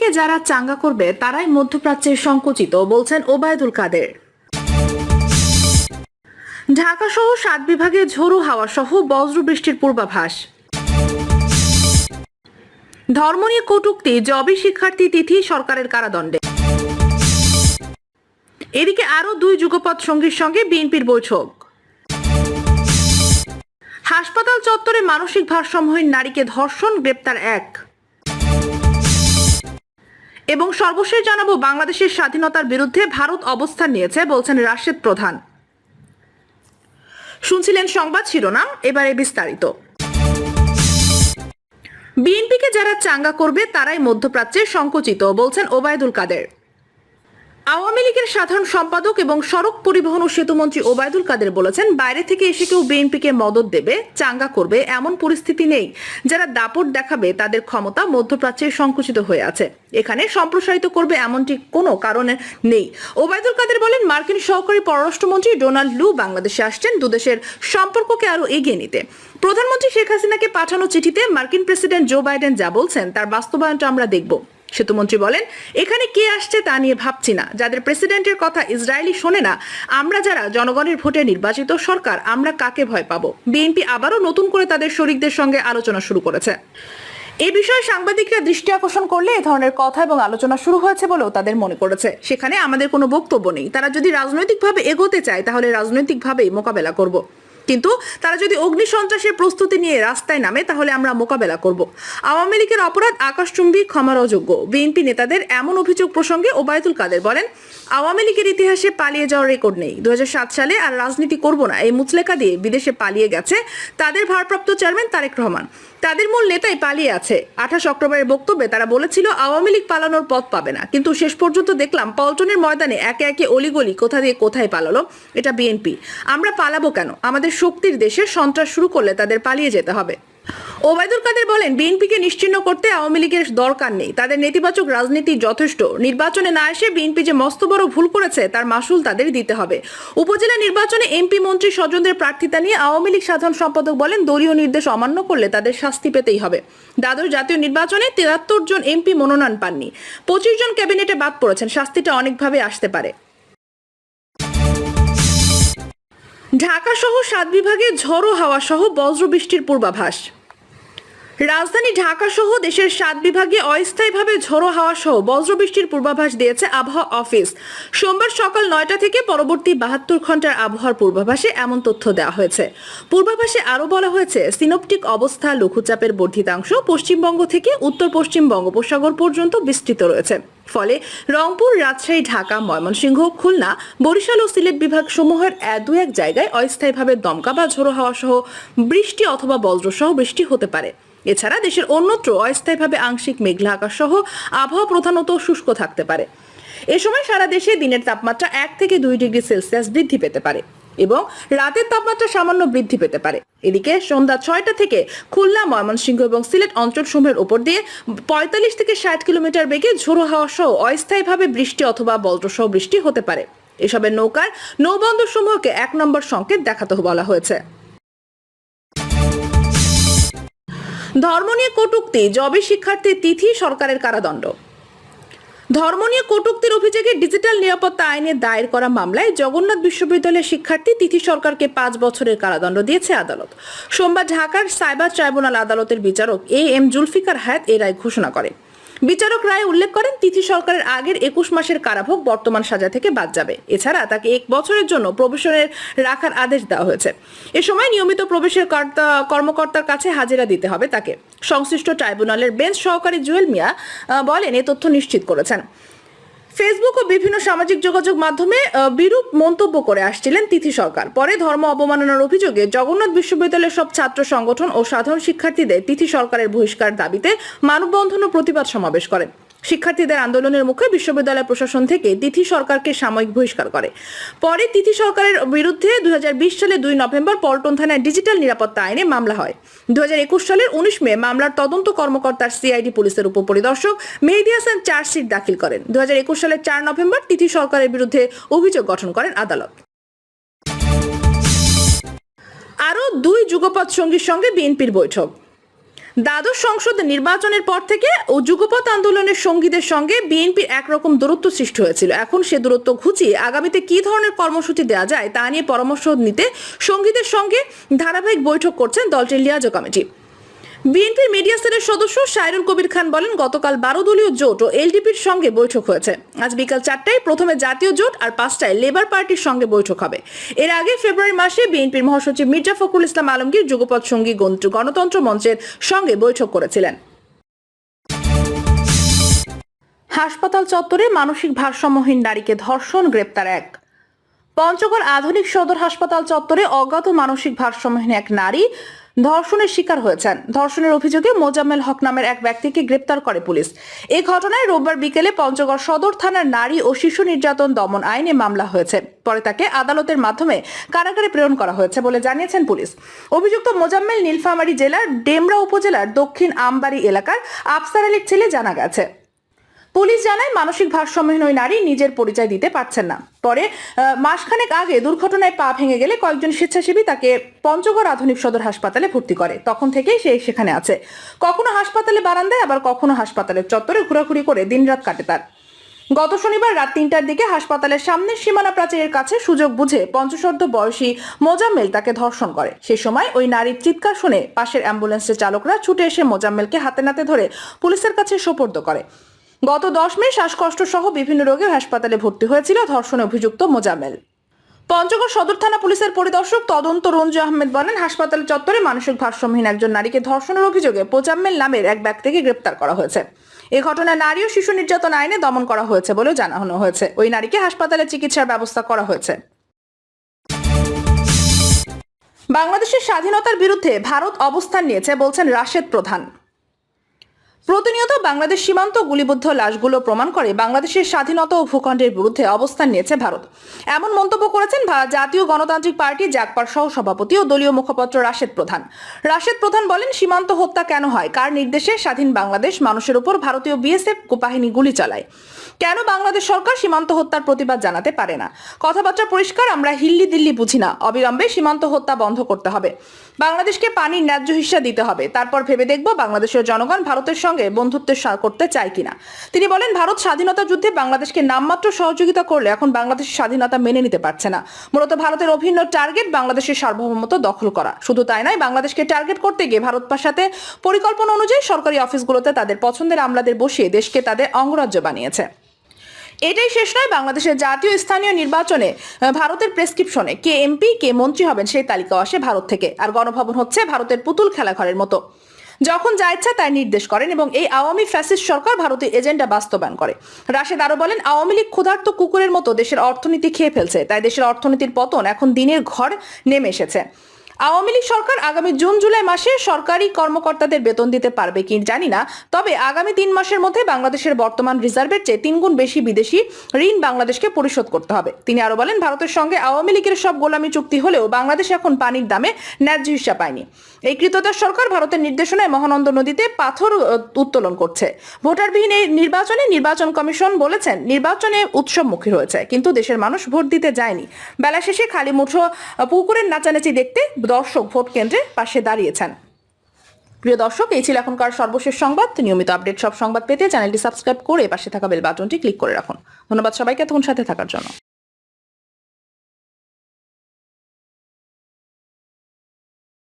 বিএনপিকে যারা চাঙ্গা করবে, তারাই মধ্যপ্রাচ্যের সংকুচিত, বলছেন ওবায়দুল কাদের। ঢাকা সহ সাত বিভাগে ঝোড়ো হাওয়া সহ বজ্র বৃষ্টির পূর্বাভাস। ধর্ম নিয়ে কটূক্তি, জবি শিক্ষার্থী তিথি সরকারের কারাদণ্ডে। এদিকে আরও দুই যুগপৎ সঙ্গীর সঙ্গে বিএনপির বৈঠক। হাসপাতাল চত্বরে মানসিক ভারসাম্যহীন নারীকে ধর্ষণ, গ্রেপ্তার এক। এবং সর্বশেষ জানাব বাংলাদেশের স্বাধীনতার বিরুদ্ধে ভারত অবস্থান নিয়েছে, বলছেন রাশেদ প্রধান। শুনছিলেন সংবাদ শিরোনাম, এবারে বিস্তারিত। বিএনপিকে যারা চাঙ্গা করবে, তারাই মধ্যপ্রাচ্যে সংকুচিত, বলছেন ওবায়দুল কাদের। আওয়ামী লীগের সাধারণ সম্পাদক এবং সড়ক পরিবহন ও সেতুমন্ত্রী ওবায়দুল কাদের বলেছেন, বাইরে থেকে এসে কেউ বিএনপিকে মদত দেবে, চাঙ্গা করবে, এমন পরিস্থিতি নেই। যারা দাপট দেখাবে, তাদের ক্ষমতা মধ্যপ্রাচ্যে সংকুচিত হয়ে আছে। এখানে সম্প্রসারিত করবে এমনটি কোনো কারণে নেই। ওবায়দুল কাদের বলেন, মার্কিন সহকারী পররাষ্ট্রমন্ত্রী ডোনাল্ড লু বাংলাদেশে আসছেন, দুদেশের সম্পর্ককে আরও এগিয়ে নিতে। প্রধানমন্ত্রী শেখ হাসিনাকে পাঠানো চিঠিতে মার্কিন প্রেসিডেন্ট জো বাইডেন যা বলছেন, তার বাস্তবায়নটা আমরা দেখব। সেতুমন্ত্রী বলেন, এখানে কে আসছে তা নিয়ে ভাবছি না। যাদের প্রেসিডেন্টের কথা ইসরায়েলি শোনে না, আমরা যারা জনগণের ভোটে নির্বাচিত সরকার, আমরা কাকে ভয় পাবো? বিএনপি আবারও নতুন করে তাদের শরিকদের সঙ্গে আলোচনা শুরু করেছে। এ বিষয়ে সাংবাদিকরা দৃষ্টি আকর্ষণ করলে এ ধরনের কথা এবং আলোচনা শুরু হয়েছে বলেও তাদের মনে করেছে। সেখানে আমাদের কোনো বক্তব্য নেই। তারা যদি রাজনৈতিকভাবে এগোতে চায়, তাহলে রাজনৈতিকভাবেই মোকাবেলা করব। কিন্তু তারা যদি অগ্নি সন্ত্রাসের প্রস্তুতি নিয়ে রাস্তায় নামে, তাহলে আমরা মোকাবেলা করব। আওয়ামী লীগের অপরাধ আকাশচুম্বী ক্ষমার অযোগ্য বিএনপি নেতাদের এমন অভিযোগ প্রসঙ্গে ওবায়দুল কাদের বলেন, আওয়ামী লীগের ইতিহাসে পালিয়ে যাওয়ার রেকর্ড নেই। দু হাজার সাত সালে আর রাজনীতি করব না। এই মুচলেকা দিয়ে বিদেশে পালিয়ে গেছে তাদের ভারপ্রাপ্ত চেয়ারম্যান তারেক রহমান। তাদের মূল নেতাই পালিয়ে আছে। আঠাশ অক্টোবরের বক্তব্যে তারা বলেছিল, আওয়ামী লীগ পালানোর পথ পাবে না। কিন্তু শেষ পর্যন্ত দেখলাম, পল্টনের ময়দানে একে একে অলিগলি কোথা দিয়ে কোথায় পালালো, এটা বিএনপি। আমরা পালাবো কেন? আমাদের শক্তির দেশে সন্ত্রাস শুরু করলে তাদের পালিয়ে যেতে হবে। ওবায়দুল কাদের বলেন, বিএনপিকে নিশ্চিহ্ন করতে আওয়ামী লীগের দরকার নেই। তাদের নেতিবাচক রাজনীতি যথেষ্ট। নির্বাচনে না এসে বিএনপি যে মস্ত বড় ভুল করেছে, তার মাসুল তাদের দিতে হবে। উপজেলা নির্বাচনে এমপি, মন্ত্রী, স্বজনদের প্রার্থিতা নিয়ে আওয়ামী লীগ সাধারণ সম্পাদক বলেন, দলীয় নির্দেশ অমান্য করলে তাদের শাস্তি পেতেই হবে। দ্বাদশ জাতীয় নির্বাচনে তেরাত্তর জন এমপি মনোনয়ন পাননি। পঁচিশ জন ক্যাবিনেটে বাদ পড়েছেন, শাস্তিটা অনেকভাবে আসতে পারে। ঢাকা সহ সাত বিভাগে ঝড়ো হাওয়া সহ বজ্রবৃষ্টির পূর্বাভাস। রাজধানী ঢাকা সহ দেশের সাত বিভাগে অস্থায়ীভাবে ঝোড়ো হাওয়া সহ বজ্রবৃষ্টির পূর্বাভাস দিয়েছে আবহাওয়া অফিস। সোমবার সকাল নয়টা থেকে পরবর্তী বাহাত্তর ঘণ্টার আবহাওয়ার পূর্বাভাসে এমন তথ্য দেওয়া হয়েছে। পূর্বাভাসে আরও বলা হয়েছে, সিনোপটিক অবস্থা লঘুচাপের বর্ধিতাংশ পশ্চিমবঙ্গ থেকে উত্তর পশ্চিম বঙ্গোপসাগর পর্যন্ত বিস্তৃত রয়েছে। ফলে রংপুর, রাজশাহী, ঢাকা, ময়মনসিংহ, খুলনা, বরিশাল ও সিলেট বিভাগ সমূহের দু এক জায়গায় অস্থায়ীভাবে দমকা বা ঝোড়ো হাওয়া সহ বৃষ্টি অথবা বজ্রসহ বৃষ্টি হতে পারে। এছাড়া দেশের অন্যত্র অস্থায়ীভাবে আংশিক মেঘলা আকাশ সহ আবহাওয়া প্রধানত শুষ্ক থাকতে পারে। এ সময় সারা দেশে দিনের তাপমাত্রা এক থেকে দুই ডিগ্রি সেলসিয়াস বৃদ্ধি পেতে পারে এবং রাতের তাপমাত্রা সামান্য বৃদ্ধি পেতে পারে। এদিকে সন্ধ্যা ছয়টা থেকে খুলনা, ময়মনসিংহ এবং সিলেট অঞ্চলসমূহের ওপর দিয়ে পঁয়তাল্লিশ থেকে ষাট কিলোমিটার বেগে ঝোড়ো হাওয়া সহ অস্থায়ীভাবে বৃষ্টি অথবা বজ্রসহ বৃষ্টি হতে পারে। এসবের নৌকার নৌবন্দর সমূহকে এক নম্বর সংকেত দেখাতে বলা হয়েছে। ধর্ম নিয়ে কটুক্তি, জবে শিক্ষার্থী তিথি, সরকারের কারাদণ্ড। ধর্ম নিয়ে কটুক্তির অভিযোগে ডিজিটাল নিরাপত্তা আইনে দায়ের করা মামলায় জগন্নাথ বিশ্ববিদ্যালয়ের শিক্ষার্থী তিথি সরকারকে পাঁচ বছরের কারাদণ্ড দিয়েছে আদালত। সোমবার ঢাকার সাইবার ট্রাইব্যুনাল আদালতের বিচারক এ এম জুলফিকার হায়াত এ রায় ঘোষণা করে বিচারক রায় উল্লেখ করেন, তিথি সরকারের আগের একুশ মাসের কারাভোগ বর্তমান সাজা থেকে বাদ যাবে। এছাড়া তাকে এক বছরের জন্য প্রবেশনের রাখার আদেশ দেওয়া হয়েছে। এ সময় নিয়মিত প্রবেশের কর্তা- কর্মকর্তার কাছে হাজিরা দিতে হবে তাকে। সংশ্লিষ্ট ট্রাইব্যুনালের বেঞ্চ সহকারী জুয়েল মিয়া বলেন, এ তথ্য নিশ্চিত করেছেন। ফেসবুক ও বিভিন্ন সামাজিক যোগাযোগ মাধ্যমে বিরূপ মন্তব্য করে আসছিলেন তিথি সরকার। পরে ধর্ম অবমাননার অভিযোগে জগন্নাথ বিশ্ববিদ্যালয়ের সব ছাত্র সংগঠন ও সাধারণ শিক্ষার্থীদের তিথি সরকারের বহিষ্কার দাবিতে মানববন্ধন ও প্রতিবাদ সমাবেশ করেন। শিক্ষার্থীদের আন্দোলনের মুখে বিশ্ববিদ্যালয় প্রশাসন থেকে তিথি সরকারকে সাময়িক বহিষ্কার করে। পরে তিথি সরকারের বিরুদ্ধে দুই সালে দুই নভেম্বর পল্টন থানায় ডিজিটাল নিরাপত্তা আইনে মামলা হয়। দুহাজার একুশ সালের উনিশ মে মামলার তদন্ত কর্মকর্তার সিআইডি পুলিশের উপপরিদর্শক মেহেদি হাসান চার্জশিট দাখিল করেন। দু সালের চার নভেম্বর তিথি সরকারের বিরুদ্ধে অভিযোগ গঠন করেন আদালত। আরও দুই যুগপৎ সঙ্গীর সঙ্গে বিএনপির বৈঠক। দ্বাদশ সংসদ নির্বাচনের পর থেকে ও যুগপথ আন্দোলনের সঙ্গীদের সঙ্গে বিএনপির একরকম দূরত্ব সৃষ্টি হয়েছিল। এখন সে দূরত্ব ঘুচিয়ে আগামীতে কি ধরনের কর্মসূচি দেওয়া যায় তা নিয়ে পরামর্শ নিতে সঙ্গীদের সঙ্গে ধারাবাহিক বৈঠক করছেন দলটির লিয়াজো কমিটি। বিএনপির মিডিয়া সেলের সদস্য সাইরুল কবির খান বলেন, গতকাল বারো দলীয় জোট ও এলডিপির সঙ্গে বৈঠক হয়েছে। আজ বিকাল চারটায় প্রথমে জাতীয় জোট আর পাঁচটায় লেবার পার্টির সঙ্গে বৈঠক হবে। এর আগে ফেব্রুয়ারি মাসে বিএনপির মহাসচিব মির্জা ফখরুল ইসলাম আলমগীর যুগপৎ সঙ্গী গণতন্ত্র মঞ্চের সঙ্গে বৈঠক করেছিলেন। হাসপাতাল চত্বরে মানসিক ভারসাম্যহীন নারীকে ধর্ষণ, গ্রেপ্তার এক। পঞ্চগড় আধুনিক সদর হাসপাতাল চত্বরে অজ্ঞাত মানসিক ভারসাম্যহীন এক নারী ধর্ষণের শিকার হয়েছেন। ধর্ষণের অভিযোগে মোজাম্মেল হক নামের এক ব্যক্তিকে গ্রেপ্তার করে পুলিশ। এই ঘটনায় রোববার বিকেলে পঞ্চগড় সদর থানার নারী ও শিশু নির্যাতন দমন আইনে মামলা হয়েছে। পরে তাকে আদালতের মাধ্যমে কারাগারে প্রেরণ করা হয়েছে বলে জানিয়েছেন পুলিশ। অভিযুক্ত মোজাম্মেল নীলফামারী জেলার ডেমরা উপজেলার দক্ষিণ আমবাড়ি এলাকার আফসার আলীর ছেলে জানা গেছে। পুলিশ জানায় মানসিক ভারসাম্যহীন ওই নারী নিজের পরিচয় দিতে পারছেন না। পরে মাসখানেক আগে দুর্ঘটনায় পা ভেঙে গেলে কয়েকজন স্বেচ্ছাসেবী তাকে পঞ্চগড় আধুনিক সদর হাসপাতালে ভর্তি করে। তখন থেকেই সে সেখানে আছে। কখনো হাসপাতালে বারান্দায়, আবার কখনো হাসপাতালের চত্বরে ঘোরাঘুরি করে দিনরাত কাটে তার। গত শনিবার রাত তিনটার দিকে হাসপাতালের সামনের সীমানা প্রাচীরের কাছে সুযোগ বুঝে পঞ্চশর্ধ বয়সী মোজাম্মেল তাকে ধর্ষণ করে। সে সময় ওই নারীর চিৎকার শুনে পাশের অ্যাম্বুলেন্সের চালকরা ছুটে এসে মোজাম্মেলকে হাতে নাতে ধরে পুলিশের কাছে সোপর্দ করে। গত দশ মে শ্বাসকষ্ট সহ বিভিন্ন রোগে হাসপাতালে ভর্তি হয়েছিল ধর্ষণে অভিযুক্ত মোজাম্মেল। পঞ্চগড় সদর থানা পুলিশের পরিদর্শক তদন্ত রঞ্জু আহমেদ বলেন, হাসপাতাল চত্বরে মানসিক ভারসাম্যহীন একজন নারীকে ধর্ষণের অভিযোগে পোজাম্মেল নামের এক ব্যক্তিকে গ্রেপ্তার করা হয়েছে। এ ঘটনায় নারী ও শিশু নির্যাতন আইনে দমন করা হয়েছে বলেও জানানো হয়েছে। ওই নারীকে হাসপাতালে চিকিৎসার ব্যবস্থা করা হয়েছে। বাংলাদেশের স্বাধীনতার বিরুদ্ধে ভারত অবস্থান নিয়েছে বলছেন রাশেদ প্রধান। প্রতিনিয়ত বাংলাদেশ সীমান্ত গুলিবদ্ধ লাশগুলো প্রমাণ করে বাংলাদেশের স্বাধীনতা ও ভূখণ্ডের বিরুদ্ধে অবস্থান নিয়েছে ভারত। এমন মন্তব্য করেছেন জাতীয় গণতান্ত্রিক পার্টি জাকপার সহ সভাপতি ও দলীয় মুখপাত্র রাশেদ প্রধান। রাশেদ প্রধান বলেন, সীমান্ত হত্যা কেন হয়? কার নির্দেশে স্বাধীন বাংলাদেশ মানুষের উপর ভারতীয় বিএসএফ বাহিনী গুলি চালায়? কেন বাংলাদেশ সরকার সীমান্ত হত্যার প্রতিবাদ জানাতে পারে না? কথাবার্তা পরিষ্কার, আমরা হিল্লি দিল্লি বুঝি না। অবিলম্বে সীমান্ত হত্যা বন্ধ করতে হবে। বাংলাদেশকে পানির ন্যায্য হিস্সা দিতে হবে। তারপর ভেবে দেখব বাংলাদেশের জনগণ ভারতের সঙ্গে বন্ধুত্বের করতে চায় কিনা। তিনি বলেন, ভারত স্বাধীনতা যুদ্ধে বাংলাদেশকে নামমাত্র সহযোগিতা করলে এখন বাংলাদেশের স্বাধীনতা মেনে নিতে পারছে না। মূলত ভারতের অভিন্ন টার্গেট বাংলাদেশের সার্বভৌমত্ব দখল করা। শুধু তাই নয়, বাংলাদেশকে টার্গেট করতে গিয়ে ভারত সাথে পরিকল্পনা অনুযায়ী সরকারি অফিসগুলোতে তাদের পছন্দের আমলাদের বসিয়ে দেশকে তাদের অঙ্গরাজ্য বানিয়েছে। এটাই শেষ নয়, বাংলাদেশের জাতীয় স্থানীয় নির্বাচনে ভারতের প্রেসক্রিপশনে কে এমপি, কে মন্ত্রী হবেন সেই তালিকাও আসে ভারত থেকে। আর গণভবন হচ্ছে ভারতের পুতুল খেলাঘরের মতো। যখন যা ইচ্ছা তাই নির্দেশ করেন এবং এই আওয়ামী ফ্যাসিস্ট সরকার ভারতীয় এজেন্ডা বাস্তবায়ন করে। রাশেদ আরও বলেন, আওয়ামী লীগ ক্ষুধার্ত কুকুরের মতো দেশের অর্থনীতি খেয়ে ফেলছে, তাই দেশের অর্থনীতির পতন এখন দিনের ঘর নেমে এসেছে। আওয়ামী লীগ সরকার আগামী জুন, জুলাই মাসে সরকারি কর্মকর্তাদের বেতন দিতে পারবে কি জানি না। তবে আগামী তিন মাসের মধ্যে বাংলাদেশের বর্তমান রিজার্ভের চেয়ে তিনগুণ বেশি বিদেশি ঋণ বাংলাদেশকে পরিশোধ করতে হবে। তিনি আরও বলেন, ভারতের সঙ্গে আওয়ামী লীগের সব গোলামি চুক্তি হলেও বাংলাদেশ এখন পানির দামে ন্যায্য হিসা পায়নি। এই কৃতদাস সরকার ভারতের নির্দেশনায় মহানন্দ নদীতে পাথর উত্তোলন করছে। ভোটারবিহীন এই নির্বাচনে নির্বাচন কমিশন বলেছেন, নির্বাচনে উৎসবমুখী হয়েছে কিন্তু দেশের মানুষ ভোট দিতে যায়নি। বেলা শেষে খালি মুঠো পুকুরের নাচানাচি দেখতে দর্শক ভোট কেন্দ্রে পাশে দাঁড়িয়েছেন। প্রিয় দর্শক, এই ছিল এখনকার সর্বশেষ সংবাদ। নিয়মিত আপডেট সব সংবাদ পেতে চ্যানেলটি সাবস্ক্রাইব করে পাশে থাকা বেল বাটনটি ক্লিক করে রাখুন। ধন্যবাদ সবাইকে এতক্ষণ সাথে থাকার জন্য।